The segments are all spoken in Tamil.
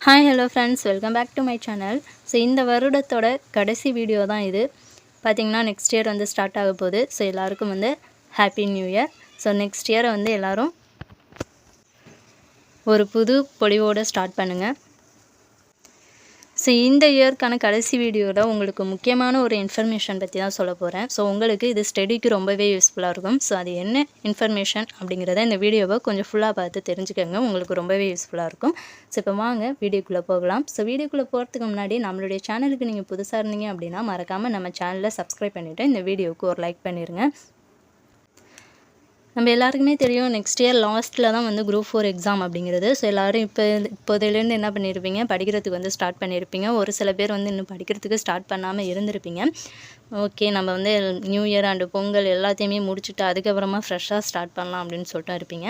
Hi hello friends welcome back to my channel so இந்த வருடத்தோட கடைசி வீடியோ தான் இது. பார்த்திங்கன்னா நெக்ஸ்ட் இயர் வந்து ஸ்டார்ட் ஆக போகுது. ஸோ எல்லாருக்கும் வந்து happy new year so next இயரை வந்து எல்லோரும் ஒரு புது பொழிவோடு ஸ்டார்ட் பண்ணுங்கள் ஸோ இந்த இயர்க்கான கடைசி வீடியோவில் உங்களுக்கு முக்கியமான ஒரு இன்ஃபர்மேஷன் பற்றி தான் சொல்ல போகிறேன் ஸோ உங்களுக்கு இது ஸ்டடிக்கு ரொம்பவே யூஸ்ஃபுல்லாக இருக்கும். ஸோ அது என்ன இன்ஃபர்மேஷன் அப்படிங்கிறத இந்த வீடியோவை கொஞ்சம் ஃபுல்லாக பார்த்து தெரிஞ்சுக்கோங்க. உங்களுக்கு ரொம்பவே யூஸ்ஃபுல்லாக இருக்கும். ஸோ இப்போ வாங்க வீடியோக்குள்ளே போகலாம். ஸோ வீடியோக்குள்ளே போகிறதுக்கு முன்னாடி நம்மளுடைய சேனலுக்கு நீங்கள் புதுசாக இருந்தீங்க அப்படின்னா மறக்காமல் நம்ம சேனலை சப்ஸ்கிரைப் பண்ணிவிட்டு இந்த வீடியோவுக்கு ஒரு லைக் பண்ணிடுங்க நம்ம எல்லாருக்குமே தெரியும் நெக்ஸ்ட் இயர் லாஸ்ட்டில் தான் வந்து குரூப் ஃபோர் எக்ஸாம் அப்படிங்கிறது. ஸோ எல்லோரும் இப்போ இப்போதிலேருந்து என்ன பண்ணியிருப்பீங்க படிக்கிறதுக்கு வந்து ஸ்டார்ட் பண்ணியிருப்பீங்க ஒரு சில பேர் வந்து இன்னும் படிக்கிறதுக்கு ஸ்டார்ட் பண்ணாமல் இருந்திருப்பீங்க. ஓகே நம்ம வந்து நியூ இயர் அண்டு பொங்கல் எல்லாத்தையுமே முடிச்சுட்டு அதுக்கப்புறமா ஃப்ரெஷ்ஷாக ஸ்டார்ட் பண்ணலாம் அப்படின்னு சொல்லிட்டு இருப்பீங்க.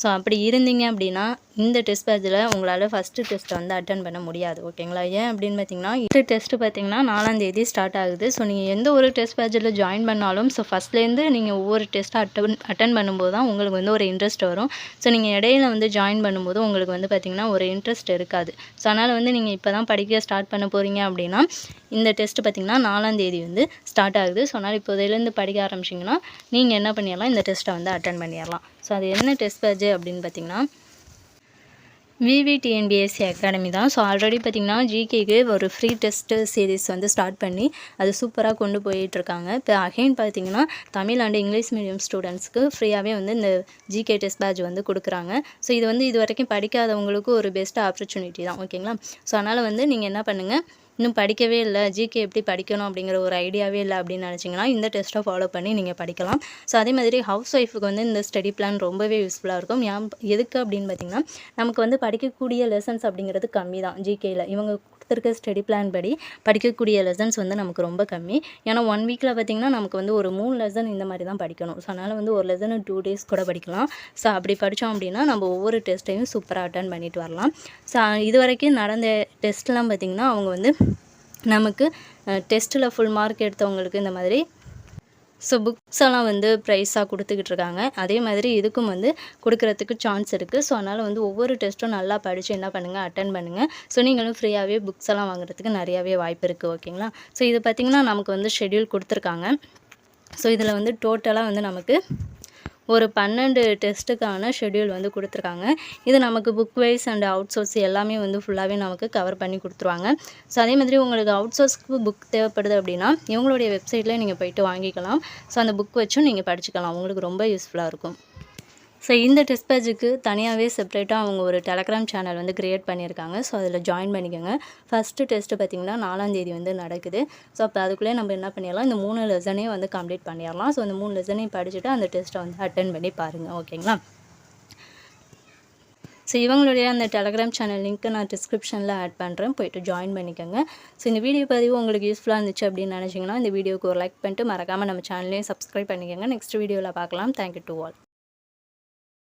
ஸோ அப்படி இருந்தீங்க அப்படின்னா இந்த டெஸ்ட் பேட்சில் உங்களால் ஃபஸ்ட்டு டெஸ்ட்டை வந்து அட்டன் பண்ண முடியாது. ஓகேங்களா ஏன் அப்படின்னு பார்த்தீங்கன்னா இந்த டெஸ்ட்டு பார்த்தீங்கன்னா நாலாந்தேதி ஸ்டார்ட் ஆகுது. ஸோ நீங்கள் எந்த ஒரு டெஸ்ட் பேட்சில் ஜாயின் பண்ணாலும் ஸோ ஃபஸ்ட்லேருந்து நீங்கள் ஒவ்வொரு டெஸ்ட்டை அட்டன் அட்டன் பண்ணும்போது தான் உங்களுக்கு வந்து ஒரு இன்ட்ரெஸ்ட் வரும். ஸோ நீங்கள் இடையில வந்து ஜாயின் பண்ணும்போது உங்களுக்கு வந்து பார்த்திங்கன்னா ஒரு இன்ட்ரெஸ்ட் இருக்காது. ஸோ அதனால் வந்து நீங்கள் இப்போ தான் படிக்க ஸ்டார்ட் பண்ண போகிறீங்க அப்படின்னா இந்த டெஸ்ட்டு பார்த்திங்கன்னா நாலாந்தேதி வந்து ஸ்டார்ட் ஆகுது. ஸோ அதனால் இப்போதையிலேருந்து படிக்க ஆரம்பிச்சிங்கன்னா நீங்கள் என்ன பண்ணிடலாம்? இந்த டெஸ்ட்டை வந்து அட்டன் பண்ணிடலாம். ஸோ அது என்ன டெஸ்ட் பேஜ் அப்படின்னு பார்த்தீங்கன்னா விவிடிஎன்பிஎஸ்சி அகாடமி தான். ஸோ ஆல்ரெடி பார்த்திங்கன்னா ஜிகேக்கு ஒரு ஃப்ரீ டெஸ்ட்டு சீரீஸ் வந்து ஸ்டார்ட் பண்ணி அது சூப்பராக கொண்டு போயிட்டுருக்காங்க. இப்போ அகைன் பார்த்திங்கன்னா தமிழ் அண்ட் இங்கிலீஷ் மீடியம் ஸ்டூடெண்ட்ஸ்க்கு ஃப்ரீயாகவே வந்து இந்த ஜிகே டெஸ்ட் பேட்ச் வந்து கொடுக்குறாங்க. ஸோ இது வந்து இது வரைக்கும் படிக்காதவங்களுக்கு ஒரு பெஸ்ட் ஆப்பர்ச்சுனிட்டி தான். ஓகேங்களா ஸோ அதனால் வந்து நீங்கள் என்ன பண்ணுங்கள் இன்னும் படிக்கவே இல்லை. ஜிகே எப்படி படிக்கணும் அப்படிங்கிற ஒரு ஐடியாவே இல்லை அப்படின்னு நினச்சிங்கன்னா இந்த டெஸ்ட்டை ஃபாலோ பண்ணி நீங்கள் படிக்கலாம். ஸோ அதே மாதிரி ஹவுஸ் ஒய்ஃபுக்கு வந்து இந்த ஸ்டடி பிளான் ரொம்பவே யூஸ்ஃபுல்லாக இருக்கும். ஏன் எதுக்கு அப்படின்னு பார்த்திங்கன்னா நமக்கு வந்து படிக்கக்கூடிய லெசன்ஸ் அப்படிங்கிறது கம்மி தான் ஜிகேயில் இவங்க இருக்க ஸ்டடி பிளான் படி படிக்கக்கூடிய லெசன்ஸ் வந்து நமக்கு ரொம்ப கம்மி. ஏன்னா ஒன் வீக்கில் பார்த்திங்கன்னா நமக்கு வந்து ஒரு மூணு லெசன் இந்த மாதிரி தான் படிக்கணும். ஸோ அதனால் வந்து ஒரு லெசன் டூ டேஸ் கூட படிக்கலாம். ஸோ அப்படி படித்தோம் அப்படின்னா நம்ம ஒவ்வொரு டெஸ்ட்டையும் சூப்பராக அட்டன் பண்ணிட்டு வரலாம். ஸோ இது வரைக்கும் நடந்த டெஸ்ட்லாம் பார்த்திங்கன்னா அவங்க வந்து நமக்கு டெஸ்ட்டில் ஃபுல் மார்க் எடுத்தவங்களுக்கு இந்த மாதிரி ஸோ புக்ஸ் எல்லாம் வந்து ப்ரைஸாக கொடுத்துக்கிட்டு இருக்காங்க. அதே மாதிரி இதுக்கும் வந்து கொடுக்குறதுக்கு சான்ஸ் இருக்குது ஸோ அதனால் வந்து ஒவ்வொரு டெஸ்ட்டும் நல்லா படித்து என்ன பண்ணுங்கள் அட்டன் பண்ணுங்கள் ஸோ நீங்களும் ஃப்ரீயாகவே புக்ஸ் எல்லாம் வாங்குறதுக்கு நிறையாவே வாய்ப்பு இருக்குது ஓகேங்களா ஸோ இது பார்த்திங்கன்னா நமக்கு வந்து ஷெட்யூல் கொடுத்துருக்காங்க. ஸோ இதில் வந்து டோட்டலாக வந்து நமக்கு ஒரு பன்னெண்டு டெஸ்ட்டுக்கான ஷெட்யூல் வந்து கொடுத்துருக்காங்க. இது நமக்கு book wise and out source எல்லாமே வந்து ஃபுல்லாகவே நமக்கு கவர் பண்ணி கொடுத்துருவாங்க. ஸோ அதே மாதிரி உங்களுக்கு அவுட் சோர்ஸ்க்கு புக் தேவைப்படுது அப்படின்னா இவங்களுடைய வெப்சைட்டில் நீங்கள் போயிட்டு வாங்கிக்கலாம். ஸோ அந்த புக் வச்சும் நீங்கள் படிச்சுக்கலாம். உங்களுக்கு ரொம்ப யூஸ்ஃபுல்லாக இருக்கும். ஸோ இந்த டெஸ்ட் பேஜுக்கு தனியாகவே செப்பரேட்டாக அவங்க ஒரு டெலகிராம் சேனல் வந்து க்ரியேட் பண்ணியிருக்காங்க. ஸோ அதில் ஜாயின் பண்ணிக்கோங்க. ஃபஸ்ட்டு டெஸ்ட்டு பார்த்திங்கன்னா நாலாந்தேதி வந்து நடக்குது. ஸோ அப்போ அதுக்குள்ளே நம்ம என்ன பண்ணிடலாம்? இந்த மூணு லெசனே வந்து கம்ப்ளீட் பண்ணிடலாம். ஸோ அந்த மூணு லெசனையும் படிச்சுட்டு அந்த டெஸ்ட்டை வந்து அட்டன் பண்ணி பாருங்கள் ஓகேங்களா ஸோ இவங்களுடைய அந்த டெலகிராம் சேனல் லிங்க்கு நான் டிஸ்கிரிப்ஷனில் ஆட் பண்ணுறேன் போயிட்டு ஜாயின் பண்ணிக்கோங்க. ஸோ இந்த வீடியோ பதிவு உங்களுக்கு யூஸ்ஃபுல்லாக இருந்துச்சு அப்படின்னு நினச்சிங்கன்னா இந்த வீடியோக்கு ஒரு லைக் பண்ணிட்டு மறக்காமல் நம்ம சேனலையும் சப்ஸ்கிரைப் பண்ணிக்கோங்க. நெக்ஸ்ட் வீடியோவில் பார்க்கலாம். Thank you to all